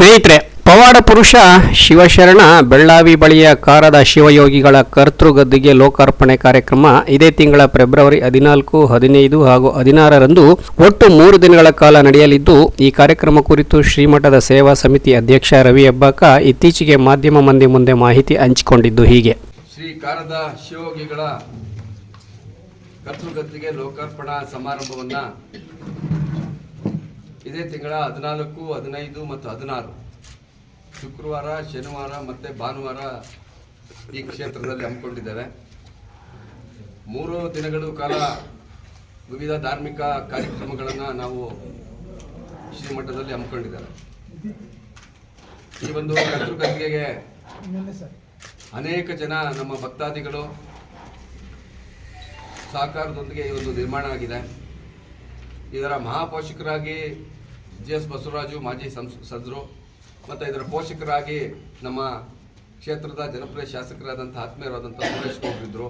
ಸ್ನೇಹಿತರೆ, ಪವಾಡ ಪುರುಷ ಶಿವಶರಣ ಬೆಳ್ಳಾವಿ ಬಳಿಯ ಕಾರದ ಶಿವಯೋಗಿಗಳ ಕರ್ತೃಗದ್ದಿಗೆ ಲೋಕಾರ್ಪಣೆ ಕಾರ್ಯಕ್ರಮ ಇದೇ ತಿಂಗಳ ಫೆಬ್ರವರಿ ಹದಿನಾಲ್ಕು, ಹದಿನೈದು ಹಾಗೂ ಹದಿನಾರರಂದು ಒಟ್ಟು ಮೂರು ದಿನಗಳ ಕಾಲ ನಡೆಯಲಿದ್ದು, ಈ ಕಾರ್ಯಕ್ರಮ ಕುರಿತು ಶ್ರೀಮಠದ ಸೇವಾ ಸಮಿತಿ ಅಧ್ಯಕ್ಷ ರವಿ ಹೆಬ್ಬಾಕ ಇತ್ತೀಚೆಗೆ ಮಾಧ್ಯಮ ಮಂದಿ ಮುಂದೆ ಮಾಹಿತಿ ಹಂಚಿಕೊಂಡಿದ್ದು ಹೀಗೆ. ಶ್ರೀ ಕಾರದ ಶಿವಯೋಗಿಗಳ ಕರ್ತೃಗದ್ದಿಗೆ ಲೋಕಾರ್ಪಣಾ ಸಮಾರಂಭವನ್ನ ಇದೇ ತಿಂಗಳ ಹದಿನಾಲ್ಕು, ಹದಿನೈದು ಮತ್ತು ಹದಿನಾರು. ಶುಕ್ರವಾರ, ಶನಿವಾರ ಮತ್ತು ಭಾನುವಾರ ಈ ಕ್ಷೇತ್ರದಲ್ಲಿ ಹಮ್ಮಿಕೊಂಡಿದ್ದೇವೆ ಮೂರು ದಿನಗಳು ಕಾಲ ವಿವಿಧ ಧಾರ್ಮಿಕ ಕಾರ್ಯಕ್ರಮಗಳನ್ನು ನಾವು ಶ್ರೀಮಠದಲ್ಲಿ ಹಮ್ಮಿಕೊಂಡಿದ್ದೇವೆ ಈ ಒಂದು ಕರ್ತೃಗಂಗೆಗೆ ಅನೇಕ ಜನ ನಮ್ಮ ಭಕ್ತಾದಿಗಳು ಸಹಕಾರದೊಂದಿಗೆ ಈ ಒಂದು ನಿರ್ಮಾಣ ಆಗಿದೆ. ಇದರ ಮಹಾಪೋಷಕರಾಗಿ ಜಿ ಎಸ್ ಬಸವರಾಜು, ಮಾಜಿ ಸಂಸ್ ಸದಸ್ಯರು ಮತ್ತು ಇದರ ಪೋಷಕರಾಗಿ ನಮ್ಮ ಕ್ಷೇತ್ರದ ಜನಪ್ರಿಯ ಶಾಸಕರಾದಂಥ ಆತ್ಮೀಯರಾದಂಥ ಸುರೇಶ್ ಇದ್ದರು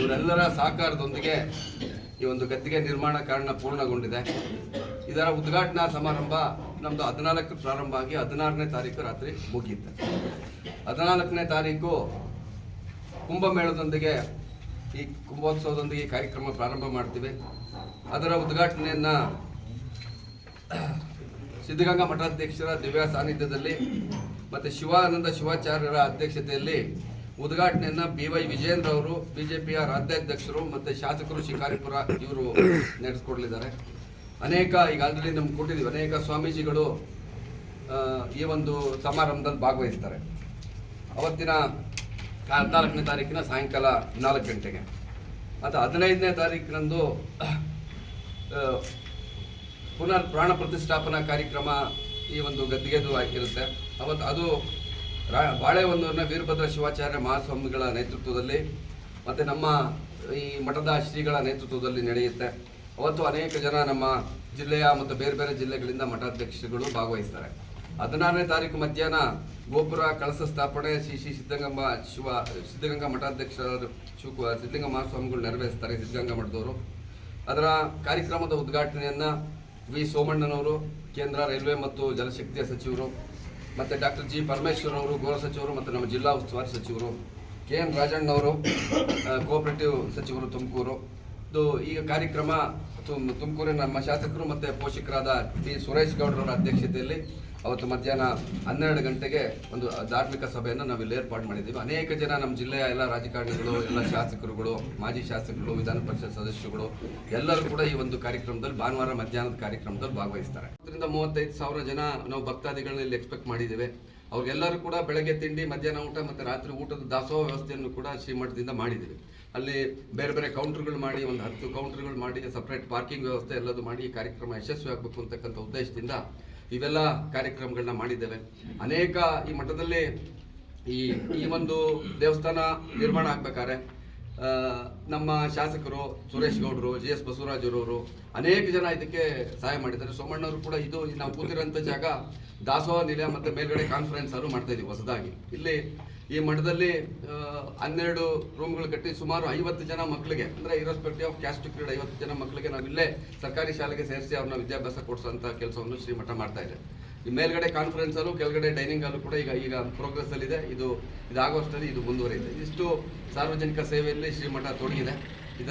ಇವರೆಲ್ಲರ ಸಹಕಾರದೊಂದಿಗೆ ಈ ಒಂದು ಗದ್ದಿಗೆ ನಿರ್ಮಾಣ ಕಾರಣ ಪೂರ್ಣಗೊಂಡಿದೆ. ಇದರ ಉದ್ಘಾಟನಾ ಸಮಾರಂಭ ನಮ್ಮದು ಹದಿನಾಲ್ಕು ಪ್ರಾರಂಭ ಆಗಿ ಹದಿನಾರನೇ ತಾರೀಕು ರಾತ್ರಿ ಮುಗಿಯುತ್ತೆ. ಹದಿನಾಲ್ಕನೇ ತಾರೀಕು ಕುಂಭಮೇಳದೊಂದಿಗೆ ಈ ಕುಂಭೋತ್ಸವದೊಂದಿಗೆ ಕಾರ್ಯಕ್ರಮ ಪ್ರಾರಂಭ ಮಾಡ್ತೀವಿ. ಅದರ ಉದ್ಘಾಟನೆಯನ್ನ ಸಿದ್ಧಗಂಗಾ ಮಠಾಧ್ಯಕ್ಷರ ದಿವ್ಯ ಸಾನ್ನಿಧ್ಯದಲ್ಲಿ ಮತ್ತು ಶಿವಾನಂದ ಶಿವಾಚಾರ್ಯರ ಅಧ್ಯಕ್ಷತೆಯಲ್ಲಿ ಉದ್ಘಾಟನೆಯನ್ನ ಬಿ ವೈ ವಿಜೇಂದ್ರ ಅವರು ಬಿಜೆಪಿಯ ರಾಜ್ಯಾಧ್ಯಕ್ಷರು ಮತ್ತು ಶಾಸಕರು ಶಿಕಾರಿಪುರ ಇವರು ನಡೆಸ್ಕೊಡ್ಲಿದ್ದಾರೆ. ಅನೇಕ, ಈಗ ಆಲ್ರೆಡಿ ನಮ್ಗೆ ಕೊಟ್ಟಿದ್ದೀವಿ, ಅನೇಕ ಸ್ವಾಮೀಜಿಗಳು ಈ ಒಂದು ಸಮಾರಂಭದಲ್ಲಿ ಭಾಗವಹಿಸ್ತಾರೆ. ಅವತ್ತಿನ ಹದಿನಾಲ್ಕನೇ ತಾರೀಕಿನ ಸಾಯಂಕಾಲ ನಾಲ್ಕು ಗಂಟೆಗೆ. ಮತ್ತು ಹದಿನೈದನೇ ತಾರೀಕಿನಂದು ಪುನರ್ ಪ್ರಾಣ ಪ್ರತಿಷ್ಠಾಪನಾ ಕಾರ್ಯಕ್ರಮ ಈ ಒಂದು ಗದ್ದಿಗೆದು ಆಗಿರುತ್ತೆ. ಅವತ್ತು ಅದು ರಾ- ಬಾಳೆಹೊನ್ನೂರಿನ ವೀರಭದ್ರ ಶಿವಾಚಾರ್ಯ ಮಹಾಸ್ವಾಮಿಗಳ ನೇತೃತ್ವದಲ್ಲಿ ಮತ್ತು ನಮ್ಮ ಈ ಮಠದ ಶ್ರೀಗಳ ನೇತೃತ್ವದಲ್ಲಿ ನಡೆಯುತ್ತೆ. ಅವತ್ತು ಅನೇಕ ಜನ ನಮ್ಮ ಜಿಲ್ಲೆಯ ಮತ್ತು ಬೇರೆ ಬೇರೆ ಜಿಲ್ಲೆಗಳಿಂದ ಮಠಾಧ್ಯಕ್ಷರುಗಳು ಭಾಗವಹಿಸ್ತಾರೆ. ಹದಿನಾರನೇ ತಾರೀಕು ಮಧ್ಯಾಹ್ನ ಗೋಪುರ ಕಳಸ ಸ್ಥಾಪನೆ ಶ್ರೀ ಶ್ರೀ ಸಿದ್ಧಗಂಗಮ್ಮ ಶಿವ, ಸಿದ್ಧಗಂಗಾ ಮಠಾಧ್ಯಕ್ಷರು ಶಿವ ಸಿದ್ಧಗಂಗಾ ಮಹಾಸ್ವಾಮಿಗಳು ನೆರವೇರಿಸ್ತಾರೆ ಸಿದ್ಧಗಂಗಾ ಮಠದವರು. ಅದರ ಕಾರ್ಯಕ್ರಮದ ಉದ್ಘಾಟನೆಯನ್ನ ವಿ ಸೋಮಣ್ಣನವರು, ಕೇಂದ್ರ ರೈಲ್ವೆ ಮತ್ತು ಜಲಶಕ್ತಿಯ ಸಚಿವರು ಮತ್ತು ಡಾಕ್ಟರ್ ಜಿ ಪರಮೇಶ್ವರ್ ಅವರು, ಗೃಹ ಸಚಿವರು ಮತ್ತು ನಮ್ಮ ಜಿಲ್ಲಾ ಉಸ್ತುವಾರಿ ಸಚಿವರು, ಕೆ ಎನ್ ರಾಜಣ್ಣವರು ಕೋಆಪರೇಟಿವ್ ಸಚಿವರು ತುಮಕೂರು. ಇದು ಈಗ ಕಾರ್ಯಕ್ರಮ ತುಮ್- ತುಮಕೂರಿನ ನಮ್ಮ ಶಾಸಕರು ಮತ್ತು ಪೋಷಕರಾದ ಟಿ ಸುರೇಶ್ ಗೌಡರವರ ಅಧ್ಯಕ್ಷತೆಯಲ್ಲಿ ಅವತ್ತು ಮಧ್ಯಾಹ್ನ ಹನ್ನೆರಡು ಗಂಟೆಗೆ ಒಂದು ಧಾರ್ಮಿಕ ಸಭೆಯನ್ನು ನಾವು ಇಲ್ಲಿ ಏರ್ಪಾಡು ಮಾಡಿದ್ದೀವಿ. ಅನೇಕ ಜನ ನಮ್ಮ ಜಿಲ್ಲೆಯ ಎಲ್ಲ ರಾಜಕಾರಣಿಗಳು, ಎಲ್ಲ ಶಾಸಕರುಗಳು, ಮಾಜಿ ಶಾಸಕರು ವಿಧಾನ ಪರಿಷತ್ ಸದಸ್ಯರುಗಳು ಎಲ್ಲರೂ ಕೂಡ ಈ ಒಂದು ಕಾರ್ಯಕ್ರಮದಲ್ಲಿ, ಭಾನುವಾರ ಮಧ್ಯಾಹ್ನದ ಕಾರ್ಯಕ್ರಮದಲ್ಲಿ ಭಾಗವಹಿಸ್ತಾರೆ. ಅದರಿಂದ ಮೂವತ್ತೈದು ಸಾವಿರ ಜನ ನಾವು ಭಕ್ತಾದಿಗಳನ್ನ ಇಲ್ಲಿ ಎಕ್ಸ್ಪೆಕ್ಟ್ ಮಾಡಿದ್ದೇವೆ. ಅವ್ರಿಗೆಲ್ಲರೂ ಕೂಡ ಬೆಳಗ್ಗೆ ತಿಂಡಿ, ಮಧ್ಯಾಹ್ನ ಊಟ ಮತ್ತು ರಾತ್ರಿ ಊಟದ ದಾಸೋಹ ವ್ಯವಸ್ಥೆಯನ್ನು ಕೂಡ ಶ್ರೀಮಠದಿಂದ ಮಾಡಿದ್ದೀವಿ. ಅಲ್ಲಿ ಬೇರೆ ಬೇರೆ ಕೌಂಟರ್ಗಳು ಮಾಡಿ, ಒಂದು ಹತ್ತು ಕೌಂಟರ್ಗಳು ಮಾಡಿ ಸಪ್ರೇಟ್ ಪಾರ್ಕಿಂಗ್ ವ್ಯವಸ್ಥೆ ಎಲ್ಲದು ಮಾಡಿ ಈ ಕಾರ್ಯಕ್ರಮ ಯಶಸ್ವಿ ಆಗಬೇಕು ಅಂತಕ್ಕಂಥ ಉದ್ದೇಶದಿಂದ ಇವೆಲ್ಲ ಕಾರ್ಯಕ್ರಮಗಳನ್ನ ಮಾಡಿದ್ದೇವೆ. ಅನೇಕ ಈ ಮಠದಲ್ಲಿ ಈ ಈ ಒಂದು ದೇವಸ್ಥಾನ ನಿರ್ಮಾಣ ಆಗ್ಬೇಕಾದ್ರೆ ನಮ್ಮ ಶಾಸಕರು ಸುರೇಶ್ ಗೌಡರು, ಜಿ ಎಸ್ ಬಸವರಾಜರವರು ಅನೇಕ ಜನ ಇದಕ್ಕೆ ಸಹಾಯ ಮಾಡಿದ್ದಾರೆ. ಸೋಮಣ್ಣವರು ಕೂಡ ಇದು ನಾವು ಕೂತಿರೋಂಥ ಜಾಗ ದಾಸೋಹ ನಿಲಯ ಮತ್ತು ಮೇಲ್ಗಡೆ ಕಾನ್ಫರೆನ್ಸ್ ಅವರು ಮಾಡ್ತಾ ಇದ್ದೀವಿ ಹೊಸದಾಗಿ. ಇಲ್ಲಿ ಈ ಮಠದಲ್ಲಿ ಹನ್ನೆರಡು ರೂಮ್ಗಳು ಕಟ್ಟಿ ಸುಮಾರು ಐವತ್ತು ಜನ ಮಕ್ಕಳಿಗೆ ಅಂದರೆ ಇರೋಸ್ಪೆಕ್ಟಿವ್ ಆಫ್ ಕ್ಯಾಸ್ಟ್ ಕ್ರೀಡ್, ಐವತ್ತು ಜನ ಮಕ್ಕಳಿಗೆ ನಾವು ಇಲ್ಲೇ ಸರ್ಕಾರಿ ಶಾಲೆಗೆ ಸೇರಿಸಿ ಅವ್ರನ್ನ ವಿದ್ಯಾಭ್ಯಾಸ ಕೊಡಿಸೋಂಥ ಕೆಲಸವನ್ನು ಶ್ರೀಮಠ ಮಾಡ್ತಾ ಇದೆ. ಈ ಮೇಲ್ಗಡೆ ಕಾನ್ಫರೆನ್ಸ್ ಹಾಲು ಕೆಳಗಡೆ ಡೈನಿಂಗ್ ಹಾಲು ಕೂಡ ಈಗ ಈಗ ಪ್ರೋಗ್ರೆಸ್ ಅಲ್ಲಿ ಇದೆ ಇದು ಇದಾಗುವಷ್ಟರಲ್ಲಿ ಇದು ಮುಂದುವರಿಯುತ್ತೆ. ಇಷ್ಟು ಸಾರ್ವಜನಿಕ ಸೇವೆಯಲ್ಲಿ ಶ್ರೀಮಠ ತೊಡಗಿದೆ.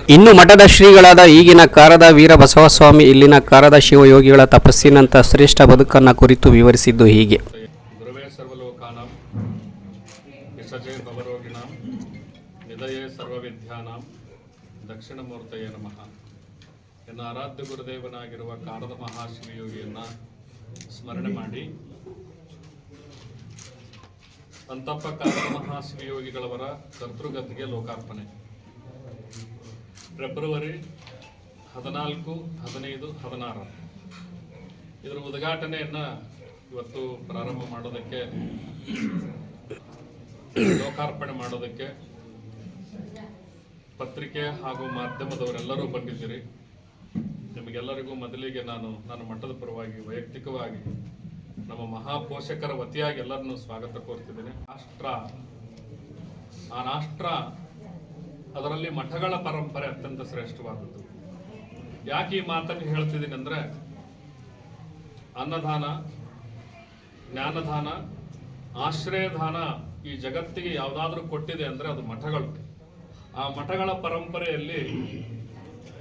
ಇನ್ನು ಮಠದ ಶ್ರೀಗಳಾದ ಈಗಿನ ಕಾರದ ವೀರ ಬಸವಸ್ವಾಮಿ ಇಲ್ಲಿನ ಕಾರದ ಶಿವಯೋಗಿಗಳ ತಪಸ್ಸಿನಂತ ಶ್ರೇಷ್ಠ ಬದುಕನ್ನ ಕುರಿತು ವಿವರಿಸಿದ್ದು ಹೀಗೆ. ದಕ್ಷಿಣಮೂರ್ತಯೇ ನಮಃ. ಎನ್ನ ಆರಾಧ್ಯ ಗುರುದೇವನಾಗಿರುವ ಕಾರದ ಮಹಾಶಿವಯೋಗಿಯನ್ನ ಸ್ಮರಣೆ ಮಾಡಿ. ಅಂತಪ್ಪ ಕಾರದ ಯೋಗಿಗಳವರ ಕರ್ತೃಗತಿಗೆ ಲೋಕಾರ್ಪಣೆ. ಫೆಬ್ರವರಿ ಹದಿನಾಲ್ಕು, ಹದಿನೈದು, ಹದಿನಾರು. ಇದರ ಉದ್ಘಾಟನೆಯನ್ನ ಇವತ್ತು ಪ್ರಾರಂಭ ಮಾಡೋದಕ್ಕೆ, ಲೋಕಾರ್ಪಣೆ ಮಾಡೋದಕ್ಕೆ ಪತ್ರಿಕೆ ಹಾಗೂ ಮಾಧ್ಯಮದವರೆಲ್ಲರೂ ಬಂದಿದ್ದೀರಿ. ನಿಮಗೆಲ್ಲರಿಗೂ ಮೊದಲಿಗೆ ನಾನು ನನ್ನ ಮಠದ ಪರವಾಗಿ ವೈಯಕ್ತಿಕವಾಗಿ ನಮ್ಮ ಮಹಾಪೋಷಕರ ವತಿಯಾಗಿ ಎಲ್ಲರನ್ನು ಸ್ವಾಗತ ಕೋರ್ತಿದ್ದೇನೆ. ರಾಷ್ಟ್ರ, ಆ ರಾಷ್ಟ್ರ ಅದರಲ್ಲಿ ಮಠಗಳ ಪರಂಪರೆ ಅತ್ಯಂತ ಶ್ರೇಷ್ಠವಾದದ್ದು. ಯಾಕೆ ಈ ಮಾತನ್ನು ಹೇಳ್ತಿದ್ದೀನಿ ಅಂದ್ರೆ ಅನ್ನದಾನ, ಜ್ಞಾನದಾನ, ಆಶ್ರಯದಾನ ಈ ಜಗತ್ತಿಗೆ ಯಾವುದಾದ್ರೂ ಕೊಟ್ಟಿದೆ ಅಂದರೆ ಅದು ಮಠಗಳು. ಆ ಮಠಗಳ ಪರಂಪರೆಯಲ್ಲಿ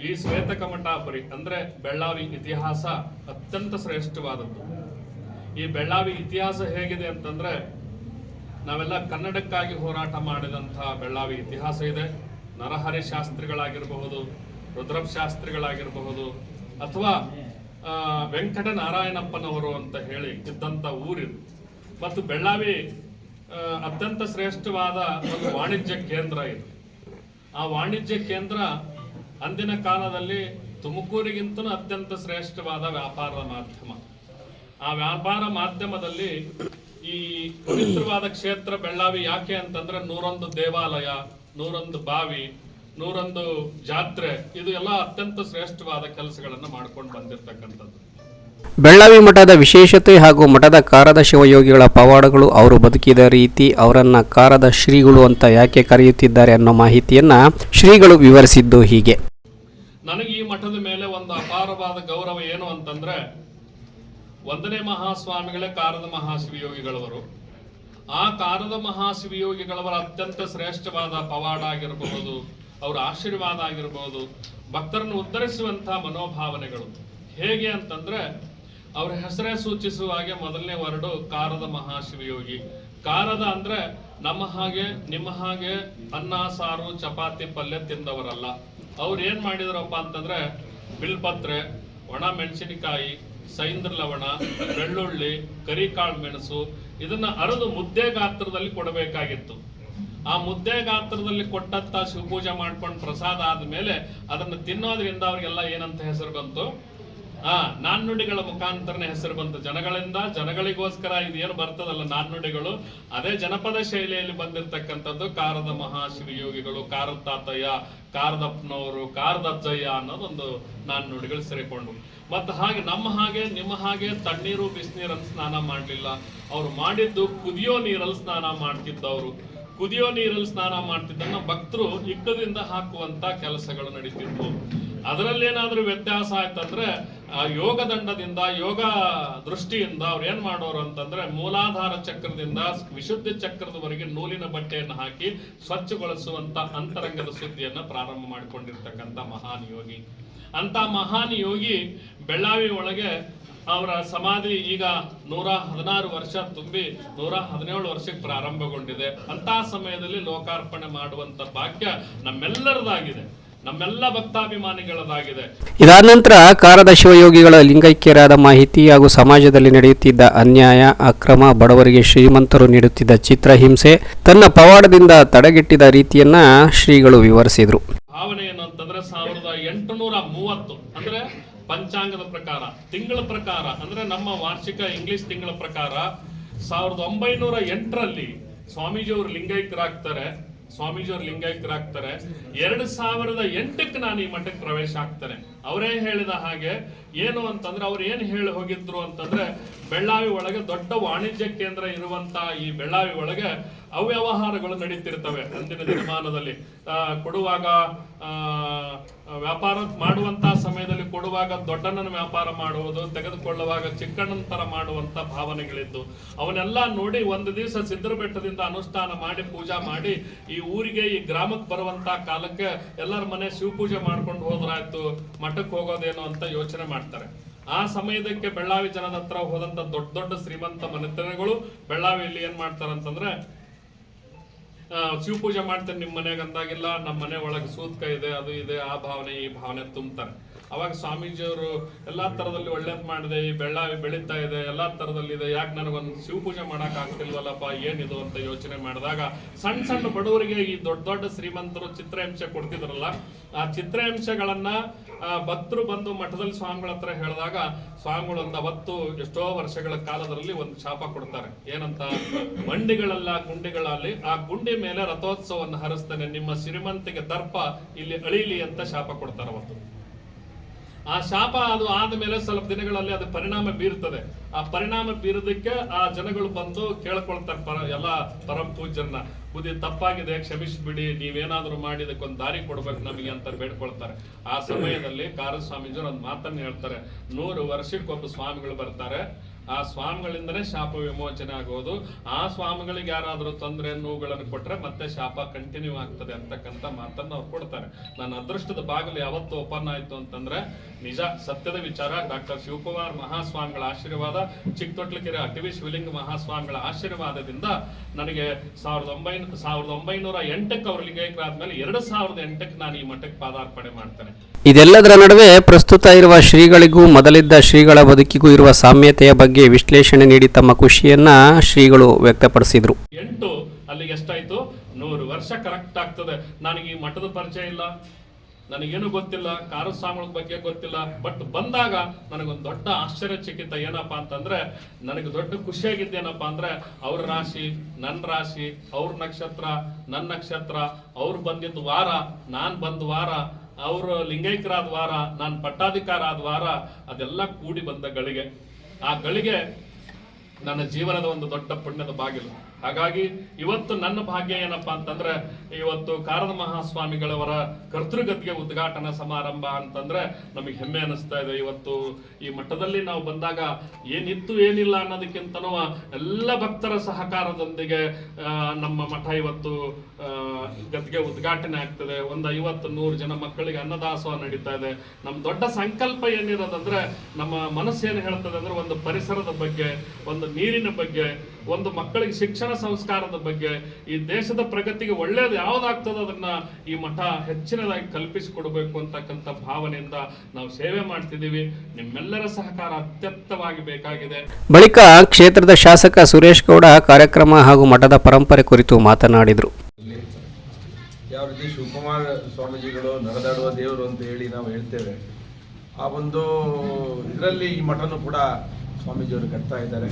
ಈ ಶ್ವೇತಕ ಮಠಾಪರಿ ಅಂದರೆ ಬೆಳ್ಳಾವಿ ಇತಿಹಾಸ ಅತ್ಯಂತ ಶ್ರೇಷ್ಠವಾದದ್ದು. ಈ ಬೆಳ್ಳಾವಿ ಇತಿಹಾಸ ಹೇಗಿದೆ ಅಂತಂದ್ರೆ ನಾವೆಲ್ಲ ಕನ್ನಡಕ್ಕಾಗಿ ಹೋರಾಟ ಮಾಡಿದಂಥ ಬೆಳ್ಳಾವಿ ಇತಿಹಾಸ ಇದೆ. ನರಹರಿ ಶಾಸ್ತ್ರಿಗಳಾಗಿರಬಹುದು ರುದ್ರಪ್ ಶಾಸ್ತ್ರಿಗಳಾಗಿರಬಹುದು ಅಥವಾ ವೆಂಕಟ ನಾರಾಯಣಪ್ಪನವರು ಅಂತ ಹೇಳಿ ಇದ್ದಂಥ ಊರಿದು. ಮತ್ತು ಬೆಳ್ಳಾವಿ ಅತ್ಯಂತ ಶ್ರೇಷ್ಠವಾದ ಒಂದು ವಾಣಿಜ್ಯ ಕೇಂದ್ರ ಇದು. ಆ ವಾಣಿಜ್ಯ ಕೇಂದ್ರ ಅಂದಿನ ಕಾಲದಲ್ಲಿ ತುಮಕೂರಿಗಿಂತನೂ ಅತ್ಯಂತ ಶ್ರೇಷ್ಠವಾದ ವ್ಯಾಪಾರದ ಮಾಧ್ಯಮ. ಆ ವ್ಯಾಪಾರ ಮಾಧ್ಯಮದಲ್ಲಿ ಈ ಪವಿತ್ರವಾದ ಕ್ಷೇತ್ರ ಬೆಳ್ಳಾವಿ ಯಾಕೆ ಅಂತಂದ್ರೆ ನೂರೊಂದು ದೇವಾಲಯ, ನೂರೊಂದು ಬಾವಿ, ನೂರೊಂದು ಜಾತ್ರೆ, ಇದು ಎಲ್ಲ ಅತ್ಯಂತ ಶ್ರೇಷ್ಠವಾದ ಕೆಲಸಗಳನ್ನು ಮಾಡ್ಕೊಂಡು ಬಂದಿರತಕ್ಕಂಥದ್ದು. ಬೆಳ್ಳಾವಿ ಮಠದ ವಿಶೇಷತೆ ಹಾಗೂ ಮಠದ ಕಾರದ ಶಿವಯೋಗಿಗಳ ಪವಾಡಗಳು ಅವರು ಬದುಕಿದ ರೀತಿ ಅವರನ್ನ ಕಾರದ ಶ್ರೀಗಳು ಅಂತ ಯಾಕೆ ಕರೆಯುತ್ತಿದ್ದಾರೆ ಅನ್ನೋ ಮಾಹಿತಿಯನ್ನ ಶ್ರೀಗಳು ವಿವರಿಸಿದ್ದು ಹೀಗೆ. ನನಗೆ ಈ ಮಠದ ಮೇಲೆ ಒಂದು ಅಪಾರವಾದ ಗೌರವ ಏನು ಅಂತಂದ್ರೆ ಒಂದನೇ ಮಹಾಸ್ವಾಮಿಗಳೇ ಕಾರದ ಮಹಾಶಿವಯೋಗಿಗಳವರು. ಆ ಕಾರದ ಮಹಾಶಿವಯೋಗಿಗಳವರ ಅತ್ಯಂತ ಶ್ರೇಷ್ಠವಾದ ಪವಾಡ ಆಗಿರಬಹುದು, ಅವರ ಆಶೀರ್ವಾದ ಆಗಿರಬಹುದು, ಭಕ್ತರನ್ನು ಉದ್ಧರಿಸುವಂತಹ ಮನೋಭಾವನೆಗಳು. ಹೇಗೆ ಅಂತಂದ್ರೆ, ಅವರ ಹೆಸರೇ ಸೂಚಿಸುವ ಹಾಗೆ ಮೊದಲನೇ ವರ್ಡು ಕಾರದ ಮಹಾಶಿವಯೋಗಿ. ಕಾರದ ಅಂದ್ರೆ ನಮ್ಮ ಹಾಗೆ, ನಿಮ್ಮ ಹಾಗೆ ಅನ್ನ, ಸಾರು, ಚಪಾತಿ, ಪಲ್ಯ ತಿಂದವರಲ್ಲ. ಅವ್ರು ಏನ್ ಮಾಡಿದ್ರಪ್ಪ ಅಂತಂದ್ರೆ, ಬಿಲ್ಪತ್ರೆ, ಒಣ ಮೆಣಸಿನಕಾಯಿ ಸೈಂದ್ರ ಲವಣ, ಬೆಳ್ಳುಳ್ಳಿ, ಕರಿಕಾಳು ಮೆಣಸು, ಇದನ್ನ ಅರದು ಮುದ್ದೆ ಗಾತ್ರದಲ್ಲಿ ಕೊಡಬೇಕಾಗಿತ್ತು. ಆ ಮುದ್ದೆ ಗಾತ್ರದಲ್ಲಿ ಕೊಟ್ಟಂತ ಶಿವಪೂಜೆ ಮಾಡ್ಕೊಂಡು ಪ್ರಸಾದ ಆದ್ಮೇಲೆ ಅದನ್ನು ತಿನ್ನೋದ್ರಿಂದ ಅವ್ರಿಗೆಲ್ಲ ಏನಂತ ಹೆಸರು ಬಂತು? ಆ, ನಾಣ್ಣುಡಿಗಳ ಮುಖಾಂತರನೇ ಹೆಸರು ಬಂತು. ಜನಗಳಿಂದ, ಜನಗಳಿಗೋಸ್ಕರ ಇದೇನು ಬರ್ತದಲ್ಲ ನಾಣ್ಣುಡಿಗಳು? ಅದೇ ಜನಪದ ಶೈಲಿಯಲ್ಲಿ ಬಂದಿರತಕ್ಕಂಥದ್ದು ಕಾರದ ಮಹಾಶಿವಯೋಗಿಗಳು ಕಾರದ ತಾತಯ್ಯ ಕಾರದಪ್ಪನವರು ಕಾರದಜ್ಜಯ್ಯ ಅನ್ನೋದೊಂದು ನಾಣ್ಣುಡಿಗಳು ಸೇರಿಕೊಂಡು. ಮತ್ತು ಹಾಗೆ ನಮ್ಮ ಹಾಗೆ, ನಿಮ್ಮ ಹಾಗೆ ತಣ್ಣೀರು ಬಿಸಿನೀರಲ್ಲಿ ಸ್ನಾನ ಮಾಡಲಿಲ್ಲ. ಅವ್ರು ಮಾಡಿದ್ದು ಕುದಿಯೋ ನೀರಲ್ಲಿ ಸ್ನಾನ ಮಾಡ್ತಿದ್ದವರು. ಕುದಿಯೋ ನೀರಲ್ಲಿ ಸ್ನಾನ ಮಾಡ್ತಿದ್ದನ್ನ ಭಕ್ತರು ಇಕ್ಕದಿಂದ ಹಾಕುವಂತ ಕೆಲಸಗಳು ನಡೀತಿದ್ವು. ಅದರಲ್ಲೇನಾದ್ರೂ ವ್ಯತ್ಯಾಸ ಆಯ್ತಂದ್ರೆ ಆ ಯೋಗ ದಂಡದಿಂದ, ಯೋಗ ದೃಷ್ಟಿಯಿಂದ ಅವ್ರು ಏನ್ ಮಾಡೋರು ಅಂತಂದ್ರೆ ಮೂಲಾಧಾರ ಚಕ್ರದಿಂದ ವಿಶುದ್ಧ ಚಕ್ರದವರೆಗೆ ನೂಲಿನ ಬಟ್ಟೆಯನ್ನು ಹಾಕಿ ಸ್ವಚ್ಛಗೊಳಿಸುವಂತ ಅಂತರಂಗದ ಸುದ್ದಿಯನ್ನ ಪ್ರಾರಂಭ ಮಾಡಿಕೊಂಡಿರ್ತಕ್ಕಂಥ ಮಹಾನ್ ಯೋಗಿ. ಅಂತ ಮಹಾನ್ ಯೋಗಿ ಬೆಳ್ಳಾವಿ ಒಳಗೆ ಅವರ ಸಮಾಧಿ ಈಗ ನೂರ ಹದಿನಾರು ವರ್ಷ ತುಂಬಿ ನೂರ ಹದಿನೇಳು ವರ್ಷಕ್ಕೆ ಪ್ರಾರಂಭಗೊಂಡಿದೆ. ಅಂತ ಸಮಯದಲ್ಲಿ ಲೋಕಾರ್ಪಣೆ ಮಾಡುವಂತ ಭಾಗ್ಯ ನಮ್ಮೆಲ್ಲರದಾಗಿದೆ. ನಮ್ಮೆಲ್ಲ ಭಕ್ತಾಭಿಮಾನಿಗಳದಾಗಿದೆ. ಇದಾದ ನಂತರ ಕಾರದ ಶಿವಯೋಗಿಗಳ ಲಿಂಗೈಕ್ಯರಾದ ಮಾಹಿತಿ ಹಾಗೂ ಸಮಾಜದಲ್ಲಿ ನಡೆಯುತ್ತಿದ್ದ ಅನ್ಯಾಯ ಅಕ್ರಮ ಬಡವರಿಗೆ ಶ್ರೀಮಂತರು ನೀಡುತ್ತಿದ್ದ ಚಿತ್ರಹಿಂಸೆ ತನ್ನ ಪವಾಡದಿಂದ ತಡೆಗಟ್ಟಿದ ರೀತಿಯನ್ನ ಶ್ರೀಗಳು ವಿವರಿಸಿದರು. ಭಾವನೆ ಏನು ಅಂತಂದ್ರೆ ಸಾವಿರದ ಎಂಟುನೂರ ಮೂವತ್ತು ಅಂದ್ರೆ ಪಂಚಾಂಗದ ಪ್ರಕಾರ ತಿಂಗಳ ಪ್ರಕಾರ ಅಂದ್ರೆ ನಮ್ಮ ವಾರ್ಷಿಕ ಇಂಗ್ಲಿಷ್ ತಿಂಗಳ ಪ್ರಕಾರ ಸಾವಿರದ ಒಂಬೈನೂರ ಎಂಟರಲ್ಲಿ ಸ್ವಾಮೀಜಿಯವರು ಲಿಂಗೈಕ್ಯರಾಗ್ತಾರೆ. ಸ್ವಾಮೀಜಿಯವರು ಲಿಂಗೈಕ್ಯರಾಗ್ತಾರೆ ಎರಡು ಸಾವಿರದ ಎಂಟಕ್ಕೆ ನಾನು ಈ ಮಠಕ್ಕೆ ಪ್ರವೇಶ ಆಗ್ತೇನೆ. ಅವರೇ ಹೇಳಿದ ಹಾಗೆ ಏನು ಅಂತಂದ್ರೆ ಅವ್ರು ಏನು ಹೇಳಿ ಹೋಗಿದ್ರು ಅಂತಂದ್ರೆ ಬೆಳ್ಳಾವಿ ಒಳಗೆ ದೊಡ್ಡ ವಾಣಿಜ್ಯ ಕೇಂದ್ರ ಇರುವಂತ ಈ ಬೆಳ್ಳಾವಿ ಒಳಗೆ ಅವ್ಯವಹಾರಗಳು ನಡೀತಿರ್ತವೆ ಅಂದಿನ ದಿನಮಾನದಲ್ಲಿ. ಕೊಡುವಾಗ ವ್ಯಾಪಾರ ಮಾಡುವಂತ ಸಮಯದಲ್ಲಿ ಕೊಡುವಾಗ ದೊಡ್ಡಣ್ಣನ ವ್ಯಾಪಾರ ಮಾಡುವುದು ತೆಗೆದುಕೊಳ್ಳುವಾಗ ಚಿಕ್ಕಣ್ಣನ ತರ ಮಾಡುವಂತ ಭಾವನೆಗಳಿದ್ದು ಅವನ್ನೆಲ್ಲ ನೋಡಿ ಒಂದು ದಿವಸ ಸಿದ್ಧರ ಬೆಟ್ಟದಿಂದ ಅನುಷ್ಠಾನ ಮಾಡಿ ಪೂಜಾ ಮಾಡಿ ಈ ಊರಿಗೆ ಈ ಗ್ರಾಮಕ್ಕೆ ಬರುವಂತ ಕಾಲಕ್ಕೆ ಎಲ್ಲರ ಮನೆ ಶಿವಪೂಜೆ ಮಾಡ್ಕೊಂಡು ಹೋದ್ರಾಯ್ತು ಮಠಕ್ಕೆ ಹೋಗೋದೇನು ಅಂತ ಯೋಚನೆ ಮಾಡ್ತಾರೆ. ಆ ಸಮಯದಕ್ಕೆ ಬೆಳ್ಳಾವಿ ಜನದ ಹತ್ರ ಹೋದಂತ ದೊಡ್ಡ ದೊಡ್ಡ ಶ್ರೀಮಂತ ಮನೆತನಗಳು ಬೆಳ್ಳಾವಿಯಲ್ಲಿ ಏನ್ ಮಾಡ್ತಾರೆ ಅಂತಂದ್ರೆ ಆ, ಶಿವಪೂಜೆ ಮಾಡ್ತೇನೆ ನಿಮ್ಮ ಮನೆಗೆ ಅಂದಾಗಿಲ್ಲ ನಮ್ಮ ಮನೆ ಒಳಗೆ ಸೂತ್ಕ ಇದೆ, ಅದು ಇದೆ, ಆ ಭಾವನೆ, ಈ ಭಾವನೆ ತುಂಬ್ತಾರೆ. ಅವಾಗ ಸ್ವಾಮೀಜಿಯವರು ಎಲ್ಲಾ ತರದಲ್ಲಿ ಒಳ್ಳೇದ್ ಮಾಡಿದೆ, ಈ ಬೆಳ್ಳಾವಿ ಬೆಳೀತಾ ಇದೆ, ಎಲ್ಲಾ ತರದಲ್ಲಿ ಇದೆ ಯಾಕೆ ನನಗೊಂದು ಶಿವಪೂಜೆ ಮಾಡಕ್ ಆಗ್ತಿಲ್ವಲ್ಲಪ್ಪ ಏನಿದು ಅಂತ ಯೋಚನೆ ಮಾಡಿದಾಗ ಸಣ್ಣ ಸಣ್ಣ ಬಡವರಿಗೆ ಈ ದೊಡ್ಡ ದೊಡ್ಡ ಶ್ರೀಮಂತರು ಚಿತ್ರಹಿಂಸೆ ಕೊಡ್ತಿದ್ರಲ್ಲ, ಆ ಚಿತ್ರಹಿಂಸೆಗಳನ್ನ ಭಕ್ತರು ಬಂದು ಮಠದಲ್ಲಿ ಸ್ವಾಮಿಗಳ ಹತ್ರ ಹೇಳಿದಾಗ ಸ್ವಾಮಿಗಳು ಒಂದು ಅವತ್ತು ಎಷ್ಟೋ ವರ್ಷಗಳ ಕಾಲದಲ್ಲಿ ಒಂದು ಶಾಪ ಕೊಡ್ತಾರೆ. ಏನಂತ? ಮಂಡಿಗಳಲ್ಲ ಗುಂಡಿಗಳಲ್ಲಿ, ಆ ಗುಂಡಿ ಮೇಲೆ ರಥೋತ್ಸವವನ್ನು ಹರಿಸ್ತಾನೆ, ನಿಮ್ಮ ಶ್ರೀಮಂತಿಗೆ ದರ್ಪ ಇಲ್ಲಿ ಅಳಿಲಿ ಅಂತ ಶಾಪ ಕೊಡ್ತಾರೆ ಅವತ್ತು. ಆ ಶಾಪ ಅದು ಆದ್ಮೇಲೆ ಸ್ವಲ್ಪ ದಿನಗಳಲ್ಲಿ ಅದು ಪರಿಣಾಮ ಬೀರ್ತದೆ ಆ ಪರಿಣಾಮ ಬೀರೋದಕ್ಕೆ ಆ ಜನಗಳು ಬಂದು ಕೇಳ್ಕೊಳ್ತಾರೆ ಪರ, ಎಲ್ಲ ಪರಂ ಪೂಜ್ಯರನ್ನ. ಬುದ್ಧಿ ತಪ್ಪಾಗಿದೆ, ಕ್ಷಮಿಸಿಬಿಡಿ, ನೀವೇನಾದ್ರೂ ಮಾಡಿ ಇದಕ್ಕೊಂದು ದಾರಿ ಕೊಡ್ಬೇಕು ನಮಗೆ ಅಂತ ಬೇಡ್ಕೊಳ್ತಾರೆ. ಆ ಸಮಯದಲ್ಲಿ ಕಾರ ಸ್ವಾಮೀಜಿಯವರು ಒಂದು ಮಾತನ್ನ ಹೇಳ್ತಾರೆ. ನೂರು ವರ್ಷಕ್ಕೊಬ್ಬ ಸ್ವಾಮಿಗಳು ಬರ್ತಾರೆ. ಆ ಸ್ವಾಮಿಗಳಿಂದನೇ ಶಾಪ ವಿಮೋಚನೆ ಆಗೋದು. ಆ ಸ್ವಾಮಿಗಳಿಗೆ ಯಾರಾದರೂ ತೊಂದರೆ, ನೋವುಗಳನ್ನು ಕೊಟ್ಟರೆ ಮತ್ತೆ ಶಾಪ ಕಂಟಿನ್ಯೂ ಆಗ್ತದೆ ಅಂತಕ್ಕಂಥ ಮಾತನ್ನು ಅವ್ರು ಕೊಡ್ತಾರೆ. ನನ್ನ ಅದೃಷ್ಟದ ಬಾಗಿಲು ಯಾವತ್ತು ಓಪನ್ ಆಯಿತು ಅಂತಂದ್ರೆ ನಿಜ ಸತ್ಯದ ವಿಚಾರ ಡಾಕ್ಟರ್ ಶಿವಕುಮಾರ್ ಮಹಾಸ್ವಾಮಿಗಳ ಆಶೀರ್ವಾದ ಚಿಕ್ಕತೊಟ್ಲಕೆರೆ ಅಟವಿ ಶಿವಲಿಂಗ ಮಹಾಸ್ವಾಮಿಗಳ ಆಶೀರ್ವಾದದಿಂದ ನನಗೆ ಸಾವಿರದ ಒಂಬೈನೂರ ಸಾವಿರದ ಒಂಬೈನೂರ ಎಂಟಕ್ಕೆ ಅವ್ರ ಲಿಂಗೈಕ್ಯರಾದ್ಮೇಲೆ ಎರಡು ಸಾವಿರದ ಎಂಟಕ್ಕೆ ನಾನು ಈ ಮಠಕ್ಕೆ ಪಾದಾರ್ಪಣೆ ಮಾಡ್ತೇನೆ. ಇದೆಲ್ಲದರ ನಡುವೆ ಪ್ರಸ್ತುತ ಇರುವ ಶ್ರೀಗಳಿಗೂ ಮೊದಲಿದ್ದ ಶ್ರೀಗಳ ಬದುಕಿಗೂ ಇರುವ ಸಾಮ್ಯತೆಯ ಬಗ್ಗೆ ವಿಶ್ಲೇಷಣೆ ನೀಡಿ ತಮ್ಮ ಖುಷಿಯನ್ನ ಶ್ರೀಗಳು ವ್ಯಕ್ತಪಡಿಸಿದರು. ಎಂಟು, ಅಲ್ಲಿಗೆ ಎಷ್ಟಾಯ್ತು? ನೂರು ವರ್ಷ ಕರೆಕ್ಟ್ ಆಗ್ತದೆ. ನನಗೆ ಈ ಮಠದ ಪರಿಚಯ ಇಲ್ಲ. ನನಗೇನು ಗೊತ್ತಿಲ್ಲ. ಕಾರು ಸ್ವಾಮಿಗಳ ಬಗ್ಗೆ ಗೊತ್ತಿಲ್ಲ. ಬಟ್ ಬಂದಾಗ ನನಗೊಂದು ದೊಡ್ಡ ಆಶ್ಚರ್ಯಚಕಿತ ಏನಪ್ಪಾ ಅಂತಂದ್ರೆ, ನನಗೆ ದೊಡ್ಡ ಖುಷಿಯಾಗಿದ್ದೇನಪ್ಪ ಅಂದ್ರೆ, ಅವ್ರ ರಾಶಿ ನನ್ನ ರಾಶಿ, ಅವ್ರ ನಕ್ಷತ್ರ ನನ್ನ ನಕ್ಷತ್ರ, ಅವ್ರು ಬಂದಿದ್ದ ವಾರ, ನಾನು ಬಂದ ವಾರ ಅವರು ಲಿಂಗೈಕ್ಯರಾದ ವಾರ, ನಾನು ಪಟ್ಟಾಧಿಕಾರ ಆದ ವಾರ, ಅದೆಲ್ಲ ಕೂಡಿ ಬಂದ ಗಳಿಗೆ. ಆ ಗಳಿಗೆ ನನ್ನ ಜೀವನದ ಒಂದು ದೊಡ್ಡ ಪುಣ್ಯದ ಬಾಗಿಲು. ಹಾಗಾಗಿ ಇವತ್ತು ನನ್ನ ಭಾಗ್ಯ ಏನಪ್ಪಾ ಅಂತಂದ್ರೆ, ಇವತ್ತು ಕಾರದ ಮಹಾಸ್ವಾಮಿಗಳವರ ಕರ್ತೃಗತಿಗೆ ಉದ್ಘಾಟನಾ ಸಮಾರಂಭ ಅಂತಂದ್ರೆ ನಮಗೆ ಹೆಮ್ಮೆ ಅನಿಸ್ತಾ ಇದೆ. ಇವತ್ತು ಈ ಮಠದಲ್ಲಿ ನಾವು ಬಂದಾಗ ಏನಿತ್ತು ಏನಿಲ್ಲ ಅನ್ನೋದಕ್ಕಿಂತನೂ ಎಲ್ಲ ಭಕ್ತರ ಸಹಕಾರದೊಂದಿಗೆ ನಮ್ಮ ಮಠ ಇವತ್ತು ಗದ್ಗೆ ಉದ್ಘಾಟನೆ ಆಗ್ತದೆ. ಒಂದು ಐವತ್ತು ನೂರು ಜನ ಮಕ್ಕಳಿಗೆ ಅನ್ನದಾಸೋಹ ನಡೀತಾ ಇದೆ. ನಮ್ಮ ದೊಡ್ಡ ಸಂಕಲ್ಪ ಏನಿರೋದಂದ್ರೆ, ನಮ್ಮ ಮನಸ್ಸೇನು ಹೇಳ್ತದೆ ಅಂದ್ರೆ ಒಂದು ಪರಿಸರದ ಬಗ್ಗೆ, ಒಂದು ನೀರಿನ ಬಗ್ಗೆ ಒಂದು ಮಕ್ಕಳಿಗೆ ಶಿಕ್ಷಣ ಸಂಸ್ಕಾರದ ಬಗ್ಗೆ ಈ ದೇಶದ ಪ್ರಗತಿಗೆ ಒಳ್ಳೇದು ಯಾವ್ದಾಗ್ತದೋ ಅದನ್ನ ಈ ಮಠ ಹೆಚ್ಚಿನದಾಗಿ ಕಲ್ಪಿಸಿಕೊಡ್ಬೇಕು ಅಂತಕ್ಕಂಥ ಭಾವನೆಯಿಂದ ನಾವು ಸೇವೆ ಮಾಡ್ತಿದ್ದೀವಿ. ನಿಮ್ಮೆಲ್ಲರ ಸಹಕಾರ ಅತ್ಯಂತವಾಗಿ ಬೇಕಾಗಿದೆ. ಬಳಿಕ ಕ್ಷೇತ್ರದ ಶಾಸಕ ಸುರೇಶ್ ಗೌಡ ಕಾರ್ಯಕ್ರಮ ಹಾಗೂ ಮಠದ ಪರಂಪರೆ ಕುರಿತು ಮಾತನಾಡಿದರು. ಯಾವ ರೀತಿ ಶಿವಕುಮಾರ ಸ್ವಾಮೀಜಿಗಳು ನಡೆದಾಡುವ ದೇವರು ಅಂತ ಹೇಳಿ ನಾವು ಹೇಳ್ತೇವೆ. ಆ ಒಂದು ಇದರಲ್ಲಿ ಈ ಮಠನೂ ಕೂಡ ಸ್ವಾಮೀಜಿಯವರು ಕಟ್ತಾ ಇದ್ದಾರೆ.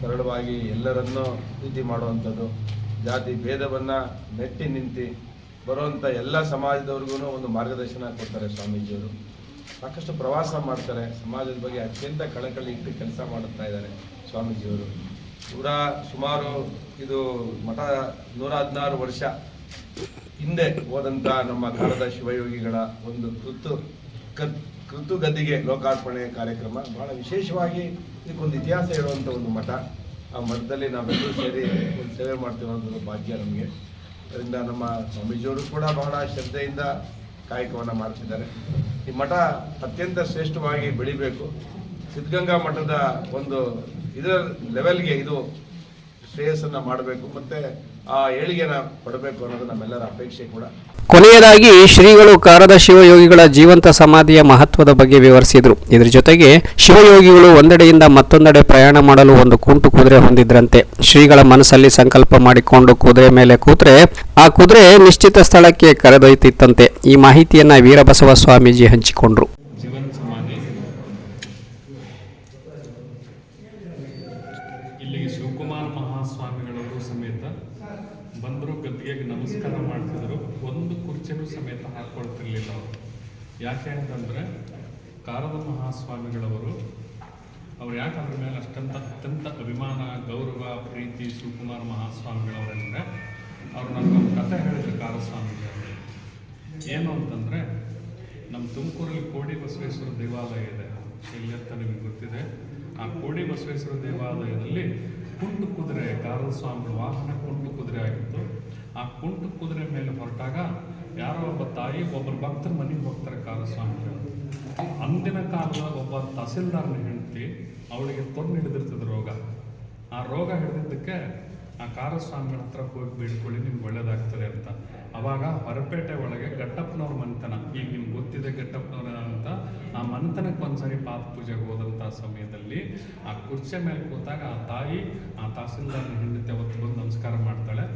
ಸರಳವಾಗಿ ಎಲ್ಲರನ್ನೂ ಪ್ರೀತಿ ಮಾಡುವಂಥದ್ದು. ಜಾತಿ ಭೇದವನ್ನು ನೆಟ್ಟಿ ನಿಂತು ಬರುವಂಥ ಎಲ್ಲ ಸಮಾಜದವ್ರಿಗೂ ಒಂದು ಮಾರ್ಗದರ್ಶನ ಕೊಡ್ತಾರೆ ಸ್ವಾಮೀಜಿಯವರು. ಸಾಕಷ್ಟು ಪ್ರವಾಸ ಮಾಡ್ತಾರೆ. ಸಮಾಜದ ಬಗ್ಗೆ ಅತ್ಯಂತ ಕಳಕಳಿ ಇಟ್ಟು ಕೆಲಸ ಮಾಡುತ್ತಾ ಇದ್ದಾರೆ ಸ್ವಾಮೀಜಿಯವರು. ನೂರ ಸುಮಾರು ಇದು ಮಠ ನೂರ ಹದಿನಾರು ವರ್ಷ ಹಿಂದೆ ಹೋದಂಥ ನಮ್ಮ ಕಾಲದ ಶಿವಯೋಗಿಗಳ ಒಂದು ಕೃತು ಕರ್- ಕೃತು ಗದ್ದಿಗೆ ಲೋಕಾರ್ಪಣೆ ಕಾರ್ಯಕ್ರಮ ಬಹಳ ವಿಶೇಷವಾಗಿ ಇದಕ್ಕೊಂದು ಇತಿಹಾಸ ಇರುವಂಥ ಒಂದು ಮಠ. ಆ ಮಠದಲ್ಲಿ ನಾವೆಲ್ಲರೂ ಸೇರಿ ಒಂದು ಸೇವೆ ಮಾಡ್ತಿರುವಂಥದ್ದು ಭಾಗ್ಯ ನಮಗೆ. ಅದರಿಂದ ನಮ್ಮ ಸ್ವಾಮೀಜಿಯವರು ಕೂಡ ಬಹಳ ಶ್ರದ್ಧೆಯಿಂದ ಕಾಯಕವನ್ನು ಮಾಡ್ತಿದ್ದಾರೆ. ಈ ಮಠ ಅತ್ಯಂತ ಶ್ರೇಷ್ಠವಾಗಿ ಬೆಳಿಬೇಕು. ಸಿದ್ಧಗಂಗಾ ಮಠದ ಒಂದು ಇದರ ಲೆವೆಲ್ಗೆ ಇದು ಶ್ರೇಯಸ್ಸನ್ನು ಮಾಡಬೇಕು. ಮತ್ತೆ ಆ ಏಳಿಗೆನ ಅನ್ನೋದು ನಮ್ಮೆಲ್ಲರ ಅಪೇಕ್ಷೆ ಕೂಡ. ಕೊನೆಯದಾಗಿ ಶ್ರೀಗಳು ಕಾರದ ಶಿವಯೋಗಿಗಳ ಜೀವಂತ ಸಮಾಧಿಯ ಮಹತ್ವದ ಬಗ್ಗೆ ವಿವರಿಸಿದರು. ಇದರ ಜೊತೆಗೆ ಶಿವಯೋಗಿಗಳು ಒಂದೆಡೆಯಿಂದ ಮತ್ತೊಂದೆಡೆ ಪ್ರಯಾಣ ಮಾಡಲು ಒಂದು ಕುಂಟು ಕುದುರೆ ಹೊಂದಿದ್ರಂತೆ. ಶ್ರೀಗಳ ಮನಸ್ಸಲ್ಲಿ ಸಂಕಲ್ಪ ಮಾಡಿಕೊಂಡು ಕುದುರೆ ಮೇಲೆ ಕೂತ್ರೆ ಆ ಕುದುರೆ ನಿಶ್ಚಿತ ಸ್ಥಳಕ್ಕೆ ಕರೆದೊಯ್ತಿತ್ತಂತೆ ಈ ಮಾಹಿತಿಯನ್ನು ವೀರಬಸವ ಸ್ವಾಮೀಜಿ ಹಂಚಿಕೊಂಡ್ರು. ಏನು ಅಂತಂದರೆ ನಮ್ಮ ತುಮಕೂರಲ್ಲಿ ಕೋಡಿ ಬಸವೇಶ್ವರ ದೇವಾಲಯ ಇದೆ. ಎಲ್ಲಿ ಅಂತ ನಿಮಗೆ ಗೊತ್ತಿದೆ? ಆ ಕೋಡಿ ಬಸವೇಶ್ವರ ದೇವಾಲಯದಲ್ಲಿ ಕುಂಟು ಕುದುರೆ ಕಾರದ ಸ್ವಾಮಿ ವಾಹನ ಕುಂಟು ಕುದುರೆ ಆಗಿತ್ತು. ಆ ಕುಂಟು ಕುದುರೆ ಮೇಲೆ ಹೊರಟಾಗ ಯಾರೋ ಒಬ್ಬ ತಾಯಿ, ಒಬ್ಬರು ಭಕ್ತರ ಮನೆಗೆ ಹೋಗ್ತಾರೆ ಕಾರಸ್ವಾಮಿಗಳು ಅಂದಿನ ಕಾಲದ ಒಬ್ಬ ತಹಸೀಲ್ದಾರ್ನ ಹೆಂಡತಿ, ಅವಳಿಗೆ ತೊಂದು ಹಿಡಿದಿರ್ತದೆ ರೋಗ. ಆ ರೋಗ ಹಿಡಿದಿದ್ದಕ್ಕೆ ಆ ಕಾರಸ್ವಾಮಿಗಳ ಹತ್ರ ಹೋಗಿ ಬೇಡ್ಕೊಳ್ಳಿ ನಿಮ್ಗೆ ಒಳ್ಳೇದಾಗ್ತದೆ ಅಂತ. ಅವಾಗ ಹೊರಪೇಟೆ ಒಳಗೆ ಗಟ್ಟಪ್ಪನವ್ರ ಮನೆತನ ಈಗ ನಿಮ್ಗೆ ಗೊತ್ತಿದೆ ಗಟ್ಟಪ್ಪನವ್ರ ಅಂತ. ಆ ಮನೆತನಕ್ಕೆ ಒಂದ್ಸರಿ ಪಾದ ಪೂಜೆಗೆ ಹೋದಂಥ ಸಮಯದಲ್ಲಿ ಆ ಕುರ್ಚಿ ಮೇಲೆ ಕೂತಾಗ ಆ ತಾಯಿ, ಆ ತಹಸೀಲ್ದಾರ್ನ ಹೆಂಡತಿ ಅವತ್ತು ಬಂದು ನಮಸ್ಕಾರ ಮಾಡ್ತಾಳೆ.